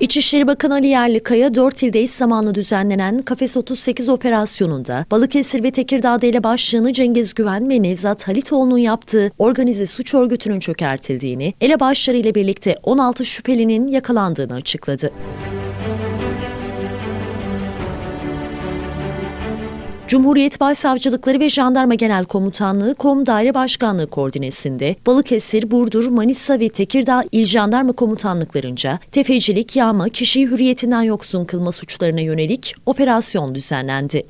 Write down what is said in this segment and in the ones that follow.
İçişleri Bakanı Ali Yerlikaya 4 ilde eş zamanlı düzenlenen Kafes 38 operasyonunda Balıkesir ve Tekirdağ'da ele başlığını Cengiz Güven ve Nevzat Halitoğlu'nun yaptığı organize suç örgütünün çökertildiğini, elebaşları ile birlikte 16 şüphelinin yakalandığını açıkladı. Cumhuriyet Başsavcılıkları ve Jandarma Genel Komutanlığı Kom Daire Başkanlığı koordinesinde Balıkesir, Burdur, Manisa ve Tekirdağ İl Jandarma Komutanlıklarınca tefecilik, yağma, kişiyi hürriyetinden yoksun kılma suçlarına yönelik operasyon düzenlendi.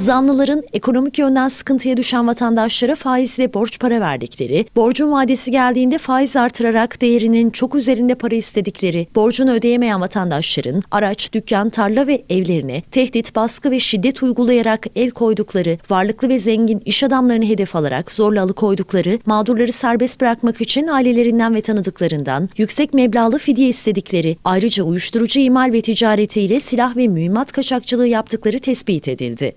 Zanlıların ekonomik yönden sıkıntıya düşen vatandaşlara faizle borç para verdikleri, borcun vadesi geldiğinde faiz artırarak değerinin çok üzerinde para istedikleri, borcunu ödeyemeyen vatandaşların araç, dükkan, tarla ve evlerine tehdit, baskı ve şiddet uygulayarak el koydukları, varlıklı ve zengin iş adamlarını hedef alarak zorla alıkoydukları, mağdurları serbest bırakmak için ailelerinden ve tanıdıklarından yüksek meblağlı fidye istedikleri, ayrıca uyuşturucu imal ve ticaretiyle silah ve mühimmat kaçakçılığı yaptıkları tespit edildi.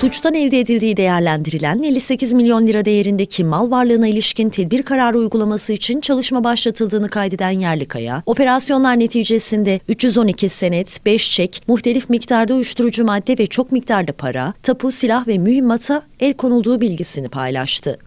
Suçtan elde edildiği değerlendirilen 58 milyon lira değerindeki mal varlığına ilişkin tedbir kararı uygulaması için çalışma başlatıldığını kaydeden Yerlikaya, operasyonlar neticesinde 312 senet, 5 çek, muhtelif miktarda uyuşturucu madde ve çok miktarda para, tapu, silah ve mühimmata el konulduğu bilgisini paylaştı.